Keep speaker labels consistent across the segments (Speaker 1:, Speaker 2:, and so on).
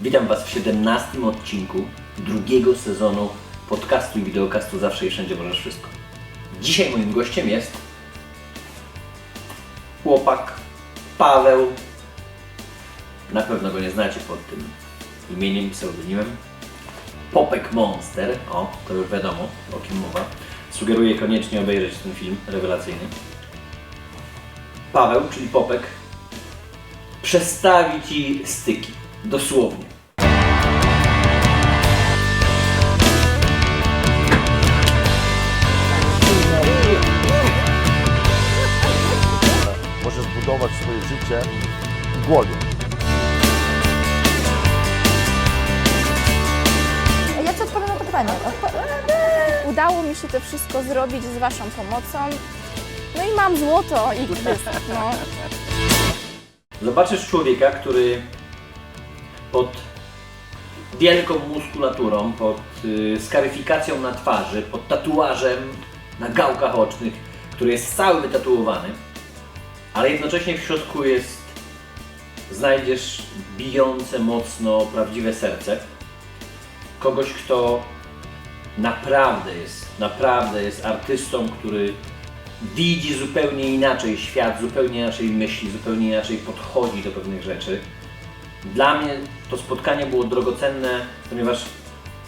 Speaker 1: Witam Was w 17 odcinku drugiego sezonu podcastu i wideokastu Zawsze i Wszędzie Możesz Wszystko. Dzisiaj moim gościem jest chłopak Paweł. Na pewno go nie znacie pod tym imieniem, pseudonimem. Popek Monster. O, to już wiadomo, o kim mowa. Sugeruję koniecznie obejrzeć ten film rewelacyjny. Paweł, czyli Popek, przestawi Ci styki. Dosłownie.
Speaker 2: Życie w głowie.
Speaker 3: Ja ci odpowiem na to pytanie. Udało mi się to wszystko zrobić z Waszą pomocą. No i mam złoto i no.
Speaker 1: Zobaczysz człowieka, który pod wielką muskulaturą, pod y, skaryfikacją na twarzy, pod tatuażem na gałkach ocznych, który jest cały wytatuowany, ale jednocześnie w środku jest, znajdziesz bijące mocno prawdziwe serce. Kogoś, kto naprawdę jest, naprawdę jest artystą, który widzi zupełnie inaczej świat, zupełnie inaczej myśli, zupełnie inaczej podchodzi do pewnych rzeczy. Dla mnie to spotkanie było drogocenne, ponieważ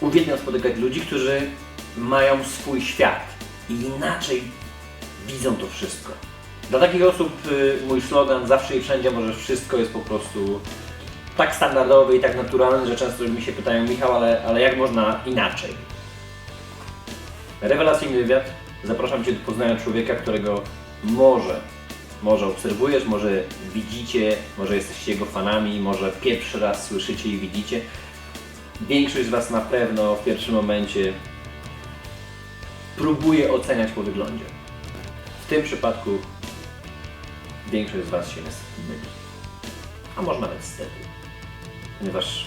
Speaker 1: uwielbiam spotykać ludzi, którzy mają swój świat i inaczej widzą to wszystko. Dla takich osób y, mój slogan zawsze i wszędzie możesz wszystko jest po prostu tak standardowy i tak naturalny, że często mi się pytają Michał, ale, ale jak można inaczej? Rewelacyjny wywiad. Zapraszam Cię do poznania człowieka, którego może, może obserwujesz, może widzicie, może jesteście jego fanami, może pierwszy raz słyszycie i widzicie. Większość z Was na pewno w pierwszym momencie próbuje oceniać po wyglądzie. W tym przypadku większość z Was się myli. A może nawet stety. Ponieważ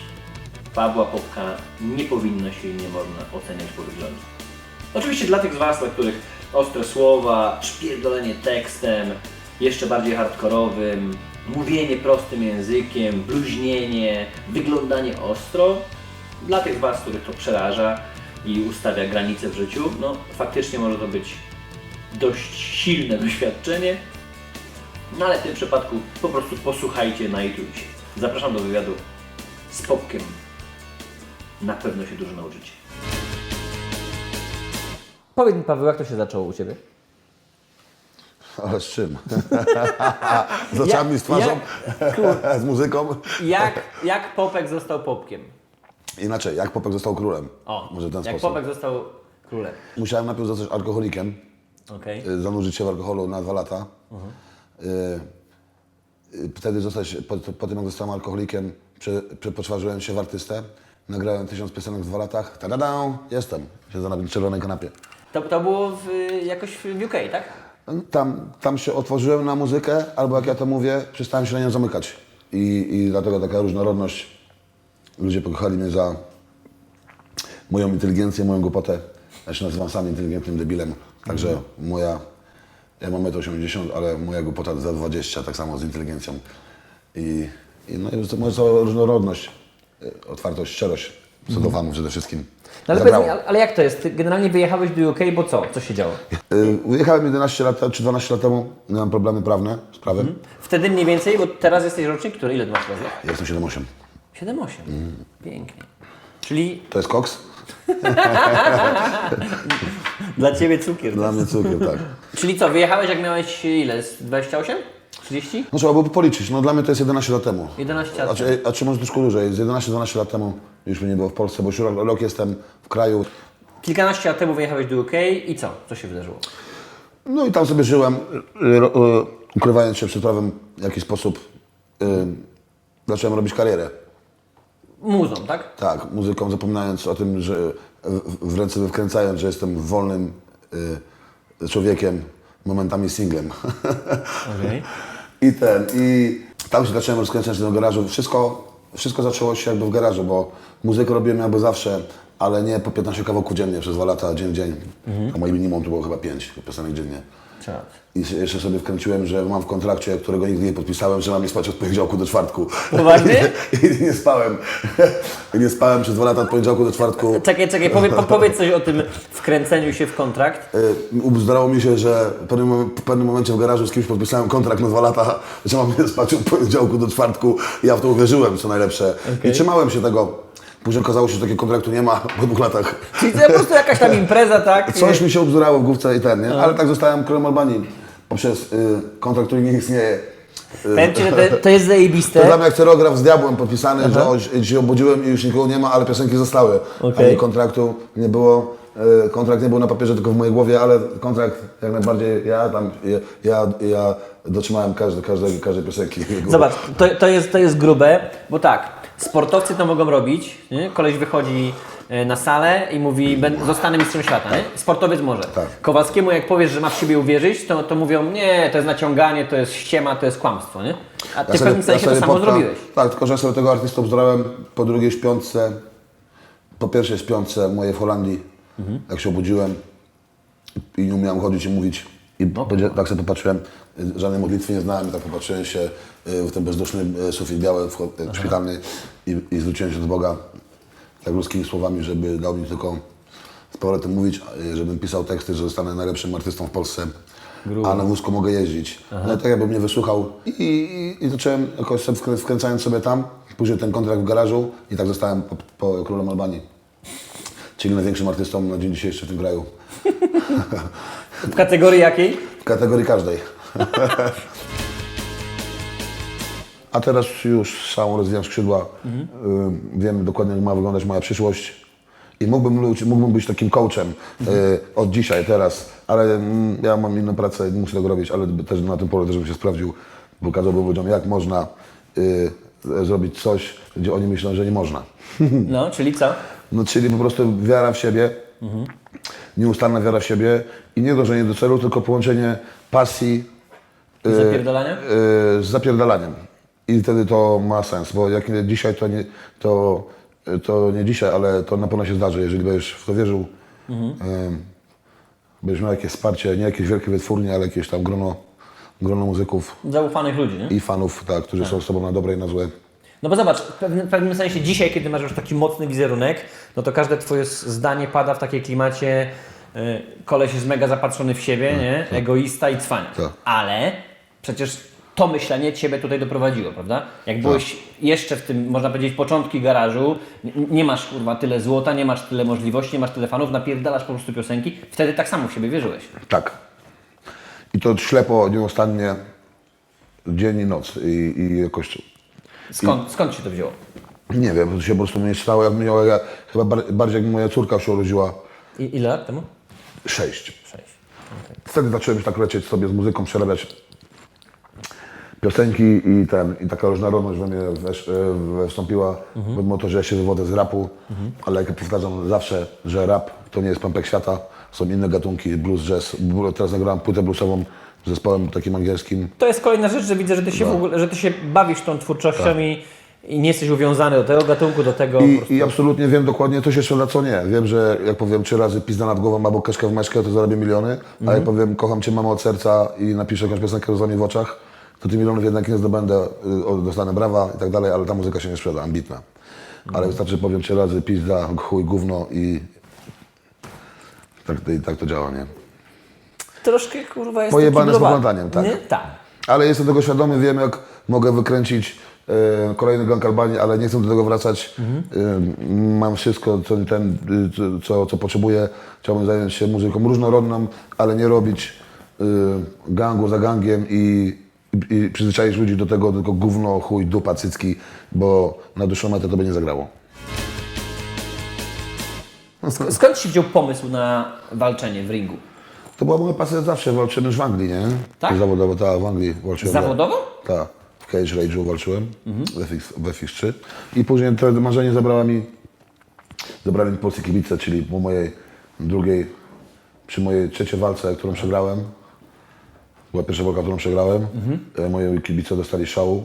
Speaker 1: Pawła Popka nie powinno się i nie można oceniać po wyglądzie. Oczywiście dla tych z Was, dla których ostre słowa, szpierdolenie tekstem, jeszcze bardziej hardkorowym, mówienie prostym językiem, bluźnienie, wyglądanie ostro, dla tych z Was, których to przeraża i ustawia granice w życiu, no faktycznie może to być dość silne doświadczenie, no ale w tym przypadku po prostu posłuchajcie na YouTube. Zapraszam do wywiadu z Popkiem. Na pewno się dużo nauczycie. Powiedz mi Paweł, jak to się zaczęło u Ciebie?
Speaker 2: Ale z czym? z oczami, z twarzą, z muzyką?
Speaker 1: Jak, jak Popek został Popkiem?
Speaker 2: Inaczej, jak Popek został królem?
Speaker 1: O,
Speaker 2: Może w ten
Speaker 1: jak
Speaker 2: sposób.
Speaker 1: Popek został królem.
Speaker 2: Musiałem najpierw zostać alkoholikiem,
Speaker 1: Okej.
Speaker 2: y, zanurzyć się w alkoholu na dwa lata. Y, y, Wtedy zostać, po, po tym jak zostałem alkoholikiem, prze, przepoczwarzyłem się w artystę. Nagrałem tysiąc piosenek w dwa latach. Tada, jestem. Siedzę na czerwonej kanapie.
Speaker 1: To, to było w, jakoś w UK, tak?
Speaker 2: Tam, tam się otworzyłem na muzykę, albo jak ja to mówię, przestałem się na nią zamykać. I, i dlatego taka różnorodność. Ludzie pokochali mnie za moją inteligencję, moją głupotę. Ja się nazywam sam inteligentnym debilem. Także moja, ja mam 1,80 m, ale moja głupota za 20, tak samo z inteligencją. I, i no i to moja cała różnorodność, y, otwartość, szczerość, co do fanów przede wszystkim.
Speaker 1: No ale,
Speaker 2: zabrało.
Speaker 1: powiedz mi, ale, ale jak to jest? Ty generalnie wyjechałeś do UK, bo co? Co się działo?
Speaker 2: Y, Wyjechałem 11 lat czy 12 lat temu, miałem problemy prawne z prawem.
Speaker 1: Wtedy mniej więcej, bo teraz jesteś rocznik, który? Ile ty masz?
Speaker 2: Ja Jestem 7,8.
Speaker 1: 7-8. Pięknie. Czyli
Speaker 2: To jest koks?
Speaker 1: dla Ciebie cukier.
Speaker 2: Dla mnie cukier, tak.
Speaker 1: Czyli co, wyjechałeś jak miałeś ile? Z 28? 30?
Speaker 2: No trzeba byłoby policzyć. No dla mnie to jest 11 lat temu.
Speaker 1: 11 lat
Speaker 2: A czy, a czy może troszkę dłużej? Z 11-12 lat temu już mnie nie było w Polsce, bo już rok, rok jestem w kraju.
Speaker 1: Kilkanaście lat temu wyjechałeś do UK i co? Co się wydarzyło?
Speaker 2: No i tam sobie żyłem, y, y, y, ukrywając się przed prawem w jakiś sposób. Y, zacząłem robić karierę.
Speaker 1: Muzą, tak?
Speaker 2: Tak, muzyką, zapominając o tym, że w, w ręce wykręcając, że jestem wolnym y, człowiekiem, momentami singlem.
Speaker 1: Okej.
Speaker 2: I ten, i tam się zacząłem rozkręcać do garażu. Wszystko, wszystko zaczęło się jakby w garażu, bo muzykę robiłem jakby zawsze, ale nie po 15 kawałków dziennie przez dwa lata, dzień w dzień. A moim minimum to było chyba 5 piosenek dziennie. I jeszcze sobie wkręciłem, że mam w kontrakcie, którego nigdy nie podpisałem, że mam nie spać od poniedziałku do czwartku.
Speaker 1: Poważnie?
Speaker 2: I nie spałem. nie spałem przez dwa lata od poniedziałku do czwartku.
Speaker 1: Czekaj, czekaj, powie, po, powiedz coś o tym wkręceniu się w kontrakt.
Speaker 2: Y, Zdało mi się, że w pewnym, w pewnym momencie w garażu z kimś podpisałem kontrakt na dwa lata, że mam nie spać od poniedziałku do czwartku. I ja w to uwierzyłem, co najlepsze. I trzymałem się tego. Później okazało się, że takiego kontraktu nie ma po dwóch latach.
Speaker 1: Czyli to po prostu jakaś tam impreza, tak?
Speaker 2: Coś mi się obzurało w główce i ten, nie? Ale tak zostałem królem Albanii poprzez y, kontrakt, który nie istnieje.
Speaker 1: Powiem Ci, że to, to jest
Speaker 2: To
Speaker 1: zajebiste.
Speaker 2: dla mnie jak cerograf z diabłem podpisany, że o- się obudziłem i już nikogo nie ma, ale piosenki zostały.
Speaker 1: Okej.
Speaker 2: Ani kontraktu nie było. Y, Kontrakt nie był na papierze, tylko w mojej głowie, ale kontrakt jak najbardziej ja tam, ja, ja, ja dotrzymałem każde, każdej, każdej piosenki.
Speaker 1: Zobacz, to, to, jest, to jest grube, bo tak, sportowcy to mogą robić, nie? koleś wychodzi e, na salę i mówi, "Ben- zostanę mistrzem świata, nie? sportowiec może.
Speaker 2: Tak.
Speaker 1: Kowalskiemu jak powiesz, że ma w siebie uwierzyć, to, to mówią, nie, to jest naciąganie, to jest ściema, to jest kłamstwo, nie? A ty w pewnym sensie to samo
Speaker 2: podka-
Speaker 1: zrobiłeś.
Speaker 2: Tak, tylko że ja sobie tego artystę obzdrałem po drugiej śpiące, po pierwszej śpiące mojej w Holandii,
Speaker 1: Mhm.
Speaker 2: jak się obudziłem i nie umiałem chodzić i mówić. I będzie- tak sobie popatrzyłem, y, żadnej modlitwy nie znałem, tak popatrzyłem się y, w ten bezduszny y, sufit biały w, w szpitalny i, i zwróciłem się do Boga tak ludzkimi słowami, żeby dał mi tylko z powrotem mówić, y, żebym pisał teksty, że zostanę najlepszym artystą w Polsce, a na wózku mogę jeździć. No i tak jakby mnie wysłuchał i, i, i zacząłem jakoś wkręcając sobie tam, później ten kontrakt w garażu i tak zostałem po, po królem Albanii. Czyli największym artystą na dzień dzisiejszy w tym kraju.
Speaker 1: W kategorii jakiej?
Speaker 2: W kategorii każdej. A teraz już sam rozwijam skrzydła. Y, wiem dokładnie, jak ma wyglądać moja przyszłość. I mógłbym, mógłbym być takim coachem y, od dzisiaj, teraz, ale mm, ja mam inną pracę i nie muszę tego robić, ale też na tym polu też bym się sprawdził, pokazałbym ludziom, jak można y, zrobić coś, gdzie oni myślą, że nie można.
Speaker 1: No, czyli co?
Speaker 2: No, czyli po prostu wiara w siebie, nieustanna wiara w siebie i nie dążenie do celu, tylko połączenie pasji
Speaker 1: Zapierdalania?
Speaker 2: y, z zapierdalaniem. I wtedy to ma sens, bo jak nie dzisiaj, to nie, to, to nie dzisiaj, ale to na pewno się zdarzy, jeżeli będziesz w to wierzył. y, Będziesz miał jakieś wsparcie, nie jakieś wielkie wytwórnie, ale jakieś tam grono, grono muzyków
Speaker 1: Zaufanych ludzi, nie?
Speaker 2: i fanów, tak, którzy są z tobą na dobre i na złe.
Speaker 1: No bo zobacz, w pewnym, w pewnym sensie dzisiaj, kiedy masz już taki mocny wizerunek, no to każde twoje zdanie pada w takiej klimacie y, koleś jest mega zapatrzony w siebie, nie? Egoista i cwania.
Speaker 2: Tak.
Speaker 1: Ale przecież to myślenie Ciebie tutaj doprowadziło, prawda? Jak byłeś jeszcze w tym, można powiedzieć, początki garażu, n- nie masz kurwa tyle złota, nie masz tyle możliwości, nie masz tyle fanów, napierdalasz po prostu piosenki, wtedy tak samo w siebie wierzyłeś.
Speaker 2: Tak. I to ślepo, nieustannie, dzień i noc. I, i jakoś
Speaker 1: Skąd, skąd się to wzięło?
Speaker 2: Nie wiem, to się po prostu mnie stało, jak mnie, ja, chyba bar, bardziej jak moja córka się urodziła,
Speaker 1: I, ile lat temu?
Speaker 2: sześć.
Speaker 1: Sześć.
Speaker 2: Wtedy zacząłem już tak lecieć sobie z muzyką, przerabiać piosenki i ten, i taka różnorodność we mnie wesz, we wstąpiła, pomimo to, że ja się wywodzę z rapu, ale jak ja powtarzam zawsze, że rap to nie jest pępek świata, są inne gatunki, blues, jazz. Teraz nagrałem płytę bluesową zespołem takim angielskim.
Speaker 1: To jest kolejna rzecz, że widzę, że ty się, w ogóle, że ty się bawisz tą twórczością i, i nie jesteś uwiązany do tego gatunku, do tego.
Speaker 2: I, I absolutnie wiem dokładnie, co się sprzeda, co nie. Wiem, że jak powiem trzy razy pizda nad głową albo kaszkę w meszkę, to zarobię miliony, a jak powiem kocham Cię mamo od serca i napiszę jakąś piosenkę z w oczach, to tych milionów jednak nie zdobędę, y, dostanę brawa i tak dalej, ale ta muzyka się nie sprzeda, ambitna. Ale wystarczy powiem trzy razy pizda, chuj, gówno i tak, i tak to działa, nie?
Speaker 1: Troszkę kurwa jest
Speaker 2: Pojebane z poglądaniem, tak.
Speaker 1: Nie? Tak.
Speaker 2: Ale jestem tego świadomy, wiem jak mogę wykręcić e, kolejny gang Albanii, ale nie chcę do tego wracać. E, mam wszystko, co, ten, co, co potrzebuję. Chciałbym zająć się muzyką różnorodną, ale nie robić e, gangu za gangiem i, i przyzwyczaić ludzi do tego tylko gówno, chuj, dupa, cycki, bo na dłuższą metę to by nie zagrało.
Speaker 1: Sk- Skąd się wziął pomysł na walczenie w ringu?
Speaker 2: To była moja pasja zawsze, walczyłem już w Anglii, nie?
Speaker 1: Tak?
Speaker 2: Zawodowo, tak, w Anglii walczyłem.
Speaker 1: Zawodowo?
Speaker 2: Tak, w Cage Rage'u walczyłem, FX, w FX3. I później to marzenie zabrała mi, zabrali mi polscy kibice, czyli po mojej drugiej, przy mojej trzeciej walce, którą przegrałem, była pierwsza walka, którą przegrałem, e, moi kibice dostali szału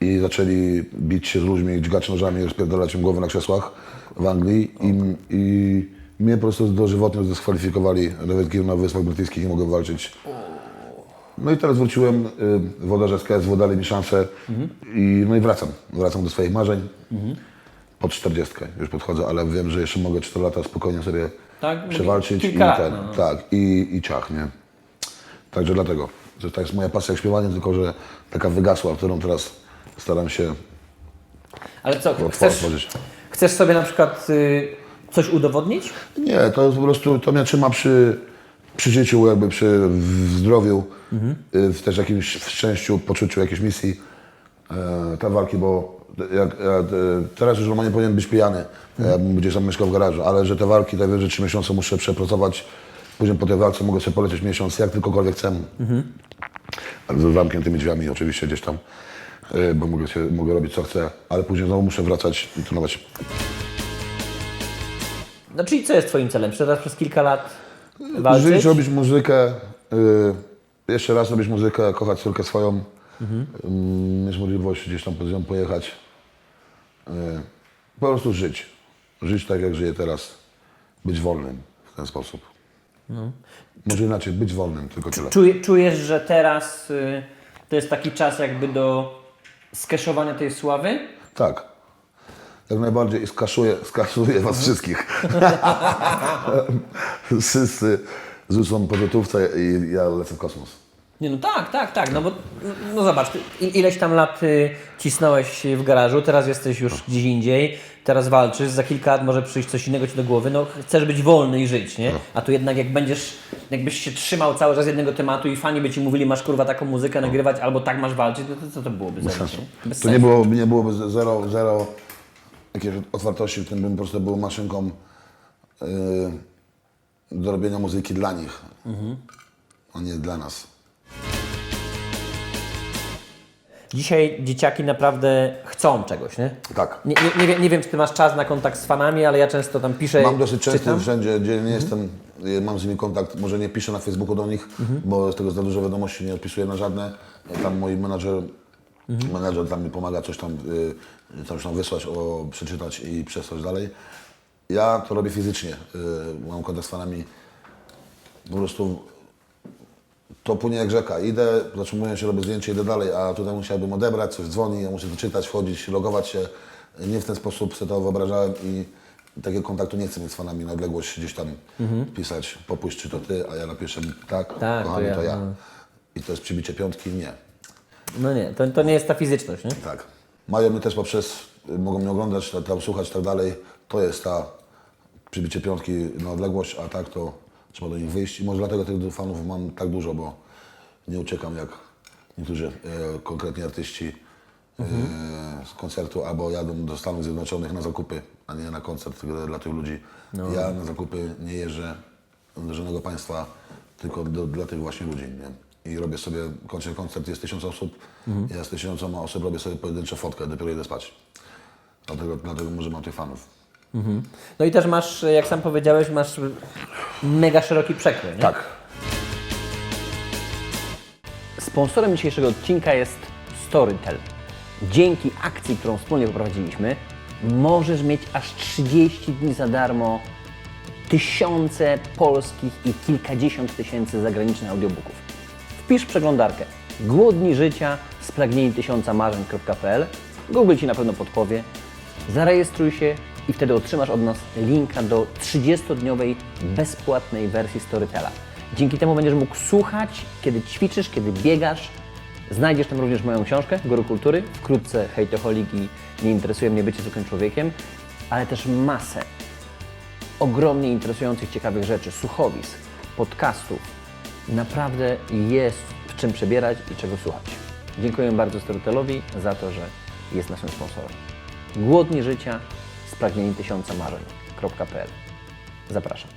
Speaker 2: i zaczęli bić się z ludźmi, dźgać nożami, rozpierdalać im głowy na krzesłach w Anglii i, i mnie po prostu dożywotnio zdyskwalifikowali, nawet kiedy na Wyspach Brytyjskich nie mogłem walczyć No i teraz wróciłem, y, włodarze z KSW dali mi szansę i, no i wracam. Wracam do swoich marzeń. Pod 40 już podchodzę, ale wiem, że jeszcze mogę 4 lata spokojnie sobie
Speaker 1: Tak?
Speaker 2: przewalczyć i ten,
Speaker 1: no, no.
Speaker 2: tak, i, i ciach, nie? Także dlatego. To tak jest moja pasja jak śpiewanie, tylko że taka wygasła, którą teraz staram się
Speaker 1: Ale co, chcesz, chcesz sobie na przykład y, coś udowodnić?
Speaker 2: Nie, to po prostu, to mnie trzyma przy, przy życiu, jakby przy zdrowiu, y, w też jakimś szczęściu, poczuciu jakiejś misji e, te walki, bo jak, ja, e, teraz już normalnie powinien być pijany, ja bym gdzieś tam mieszkał w garażu, ale że te walki, wiem, że trzy miesiące muszę przepracować, później po tej walce mogę sobie polecieć miesiąc, jak tylkokolwiek chcę. Ale z zamkniętymi drzwiami oczywiście gdzieś tam, e, bo mogę, się, mogę robić co chcę, ale później znowu muszę wracać i trenować.
Speaker 1: No czyli co jest Twoim celem? Teraz przez kilka lat walczyć?
Speaker 2: Żyć, robić muzykę, y, jeszcze raz robić muzykę, kochać córkę swoją, y, mieć możliwość gdzieś tam pod nią pojechać. Y, po prostu żyć. Żyć tak, jak żyję teraz. Być wolnym w ten sposób. Może inaczej, być wolnym, tylko tyle.
Speaker 1: Czuj, czujesz, że teraz y, to jest taki czas jakby do skeszowania tej sławy?
Speaker 2: Tak. Jak najbardziej i skaszuję, skasuję was wszystkich. Wszyscy rzucą po gotówce i ja lecę w kosmos.
Speaker 1: Nie no tak, tak, tak, no bo no zobacz, ileś tam lat y, cisnąłeś w garażu, teraz jesteś już gdzieś indziej, teraz walczysz, za kilka lat może przyjść coś innego Ci do głowy, no chcesz być wolny i żyć, nie? A tu jednak jak będziesz, jakbyś się trzymał cały czas jednego tematu i fani by Ci mówili, masz kurwa taką muzykę nagrywać albo tak masz walczyć, to, to co to byłoby za
Speaker 2: sensu. To nie,
Speaker 1: sensu.
Speaker 2: było, nie byłoby ze- zero, zero jakiejś otwartości, w tym bym po prostu był maszynką yy, do robienia muzyki dla nich, a nie dla nas.
Speaker 1: Dzisiaj dzieciaki naprawdę chcą czegoś, nie?
Speaker 2: Tak.
Speaker 1: Nie, nie, nie, wiem, nie wiem, czy Ty masz czas na kontakt z fanami, ale ja często tam piszę,
Speaker 2: Mam dosyć często
Speaker 1: czytam.
Speaker 2: wszędzie, gdzie nie jestem, y, mam z nimi kontakt, może nie piszę na Facebooku do nich, bo z tego za dużo wiadomości nie odpisuję na żadne. Tam mój menadżer, menadżer tam mi pomaga coś tam, y, coś tam wysłać, o, przeczytać i przesłać dalej. Ja to robię fizycznie, y, mam kontakt z fanami, po prostu to płynie jak rzeka. Idę, zatrzymuję się, robię zdjęcie, idę dalej, a tutaj musiałbym odebrać, coś dzwoni, ja muszę to czytać, wchodzić, logować się. Nie w ten sposób sobie to wyobrażałem i takiego kontaktu nie chcę mieć z fanami na odległość gdzieś tam pisać, popuść czy to ty, a ja napiszę tak,
Speaker 1: Tak,
Speaker 2: kochani,
Speaker 1: to
Speaker 2: to
Speaker 1: ja,
Speaker 2: ja.
Speaker 1: no.
Speaker 2: I to jest przybicie piątki? Nie.
Speaker 1: No nie, to, to nie jest ta fizyczność, nie?
Speaker 2: Tak. Mają mnie też poprzez, mogą mnie oglądać, tam, tam słuchać i tak dalej. To jest ta przybicie piątki na odległość, a tak to trzeba do nich wyjść. I może dlatego tych fanów mam tak dużo, bo nie uciekam jak niektórzy e, konkretni artyści e, z koncertu albo jadą do Stanów Zjednoczonych na zakupy, a nie na koncert dla tych ludzi. Ja na zakupy nie jeżdżę do żadnego państwa, tylko do, dla tych właśnie ludzi. Nie? I robię sobie, kończę koncert, jest tysiąc osób, ja z tysiącoma osób robię sobie pojedynczą fotkę, dopiero idę spać. Dlatego, dlatego może mam tych fanów.
Speaker 1: No i też masz, jak sam powiedziałeś, masz mega szeroki przekrój, nie?
Speaker 2: Tak.
Speaker 1: Sponsorem dzisiejszego odcinka jest Storytel. Dzięki akcji, którą wspólnie poprowadziliśmy, możesz mieć aż 30 dni za darmo tysiące polskich i kilkadziesiąt tysięcy zagranicznych audiobooków. Wpisz przeglądarkę Głodni życia, spragnieni tysiąca marzeń.pl Google Ci na pewno podpowie. Zarejestruj się i wtedy otrzymasz od nas linka do 30-dniowej bezpłatnej wersji Storytela. Dzięki temu będziesz mógł słuchać, kiedy ćwiczysz, kiedy biegasz. Znajdziesz tam również moją książkę Guru Kultury, wkrótce Hejtoholik i Nie interesuje mnie bycie zwykłym człowiekiem, ale też masę ogromnie interesujących, ciekawych rzeczy, słuchowisk, podcastów. Naprawdę jest w czym przebierać i czego słuchać. Dziękuję bardzo Storytelowi za to, że jest naszym sponsorem. Głodni życia, spragnieni tysiąca marzeń.pl Zapraszam.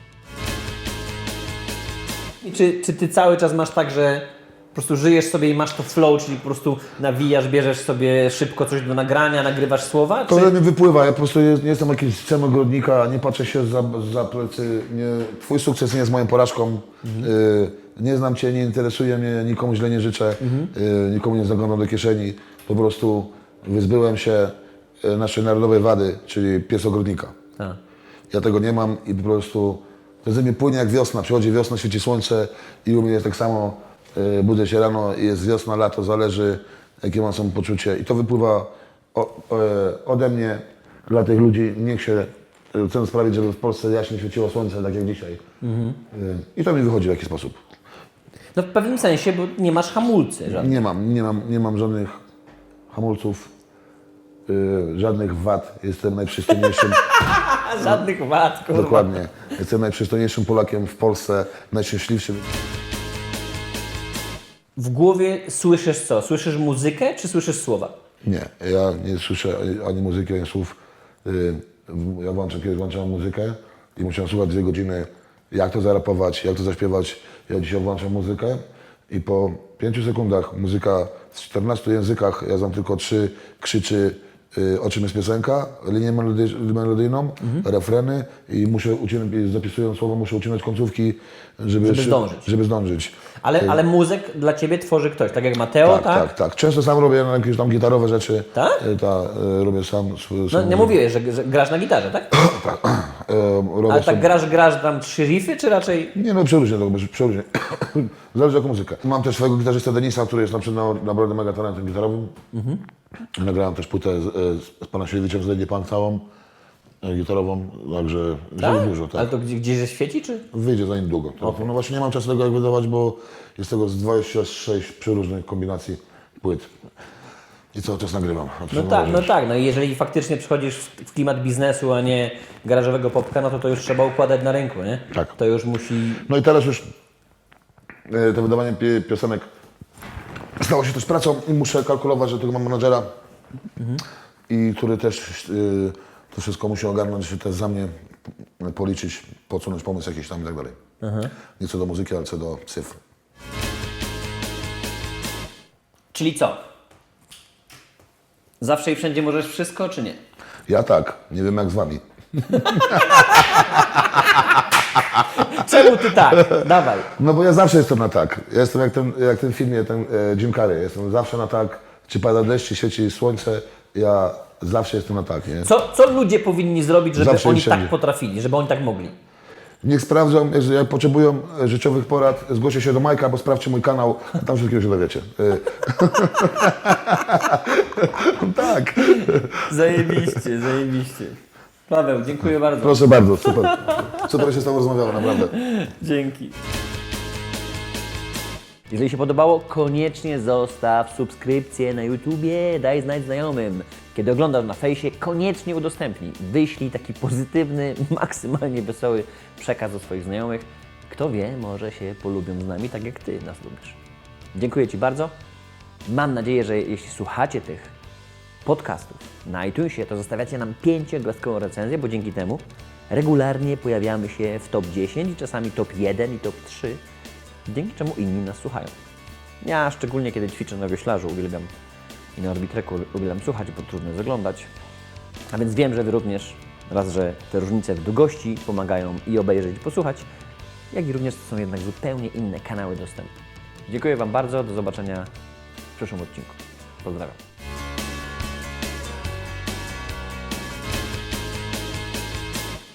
Speaker 1: I czy, czy ty cały czas masz tak, że po prostu żyjesz sobie i masz to flow, czyli po prostu nawijasz, bierzesz sobie szybko coś do nagrania, nagrywasz słowa?
Speaker 2: To
Speaker 1: Czy...
Speaker 2: mi wypływa, ja po prostu nie, nie jestem jakimś scem ogrodnika, nie patrzę się za, za plecy. Nie, twój sukces nie jest moją porażką. Y, nie znam Cię, nie interesuje mnie, nikomu źle nie życzę, y, nikomu nie zaglądam do kieszeni. Po prostu wyzbyłem się y, naszej narodowej wady, czyli pies ogrodnika.
Speaker 1: A.
Speaker 2: Ja tego nie mam i po prostu to ze mnie płynie jak wiosna. Przychodzi wiosna, świeci słońce i u mnie jest tak samo. y, budzę się rano, jest wiosna, lato, zależy jakie mam samopoczucie i to wypływa o, e, ode mnie dla tych ludzi. Niech się chcę sprawić, żeby w Polsce jaśnie świeciło słońce, tak jak dzisiaj. Y, I to mi wychodzi w jakiś sposób.
Speaker 1: No w pewnym sensie, bo nie masz hamulcy żadnych.
Speaker 2: Nie mam, nie mam, nie mam żadnych hamulców, y, żadnych wad. Jestem najprzystojniejszym,
Speaker 1: żadnych wad, kurwa.
Speaker 2: dokładnie, jestem najprzystojniejszym Polakiem w Polsce, najszczęśliwszym.
Speaker 1: W głowie słyszysz co? Słyszysz muzykę, czy słyszysz słowa?
Speaker 2: Nie, ja nie słyszę ani muzyki, ani słów. Y, Ja włączam, kiedyś włączałem muzykę i musiałem słuchać dwie godziny, jak to zarapować, jak to zaśpiewać. Ja dzisiaj włączam muzykę i po pięciu sekundach muzyka w 14 językach, ja znam tylko trzy, krzyczy y, o czym jest piosenka, linię melody, melodyjną, refreny i muszę ucinać, zapisując słowo, muszę ucinać końcówki, żeby,
Speaker 1: Żeby zdążyć.
Speaker 2: Żeby zdążyć.
Speaker 1: Ale, ale muzyk dla ciebie tworzy ktoś, tak jak Mateo,
Speaker 2: Tak,
Speaker 1: tak?
Speaker 2: tak, tak. Często sam robię jakieś tam gitarowe rzeczy.
Speaker 1: Tak?
Speaker 2: Y, Ta, y, robię sam. sw-
Speaker 1: No, nie mówiłeś, że, że grasz na gitarze, tak?
Speaker 2: y, robię
Speaker 1: Ale tak grasz, grasz tam trzy riffy, czy raczej...
Speaker 2: Nie no, przeróżnie to będzie, przeróżnie. Zależy jaką muzykę. Mam też swojego gitarzystę Denisa, który jest na przykład na- naprawdę mega talentem gitarowym. Nagrałem też płytę z, z, z Pana Siewiewiczem z Lady Punk całą gitarową, także tak? dużo, tak.
Speaker 1: Ale to gdzie, gdzieś ze świeci, czy?
Speaker 2: Wyjdzie za niedługo. To, No właśnie nie mam czasu tego jak wydawać, bo jest tego z 26 przeróżnych kombinacji płyt. I cały czas nagrywam.
Speaker 1: No tak, no tak, no i jeżeli faktycznie przychodzisz w, klimat biznesu, a nie garażowego popka, no to to już trzeba układać na rynku, nie?
Speaker 2: Tak.
Speaker 1: To już musi...
Speaker 2: No i teraz już e, to wydawanie pi- piosenek stało się też pracą i muszę kalkulować, że tego mam menadżera, i który też y, to wszystko musi ogarnąć, też za mnie policzyć, podsunąć pomysł jakiś tam i tak dalej. Nie co do muzyki, ale co do cyfr.
Speaker 1: Czyli co? Zawsze i wszędzie możesz wszystko, czy nie?
Speaker 2: Ja tak, nie wiem jak z wami.
Speaker 1: Czemu ty tak? Dawaj.
Speaker 2: No bo ja zawsze jestem na tak. Ja jestem jak ten, jak ten filmie, ten e, Jim Carrey. Jestem zawsze na tak. Czy pada deszcz, czy świeci słońce, ja zawsze jestem na tak, nie?
Speaker 1: Co, co ludzie powinni zrobić, żeby
Speaker 2: Zawsze i
Speaker 1: oni
Speaker 2: wszędzie.
Speaker 1: tak potrafili, żeby oni tak mogli?
Speaker 2: Niech sprawdzą, jeżeli jak potrzebują e, życiowych porad, zgłoście się do Majka, bo sprawdźcie mój kanał, tam wszystkiego się dowiecie. E, tak,
Speaker 1: Zajebiście, zajebiście. Paweł, dziękuję bardzo.
Speaker 2: proszę bardzo, super. Super się z tobą rozmawiało, naprawdę.
Speaker 1: Dzięki. Jeżeli się podobało, koniecznie zostaw subskrypcję na YouTubie, daj znać znajomym. Kiedy oglądasz na fejsie, koniecznie udostępnij. Wyślij taki pozytywny, maksymalnie wesoły przekaz do swoich znajomych. Kto wie, może się polubią z nami tak jak Ty nas lubisz. Dziękuję Ci bardzo. Mam nadzieję, że jeśli słuchacie tych podcastów na iTunesie, to zostawiacie nam pięciogwiazdkową recenzję, bo dzięki temu regularnie pojawiamy się w top 10 i czasami top 1 i top 3, dzięki czemu inni nas słuchają. Ja szczególnie kiedy ćwiczę na wioślarzu uwielbiam i na orbitreku uwielbiam słuchać, bo trudno jest oglądać. A więc wiem, że Wy również raz, że te różnice w długości pomagają i obejrzeć i posłuchać, jak i również to są jednak zupełnie inne kanały dostępu. Dziękuję Wam bardzo, do zobaczenia w przyszłym odcinku. Pozdrawiam.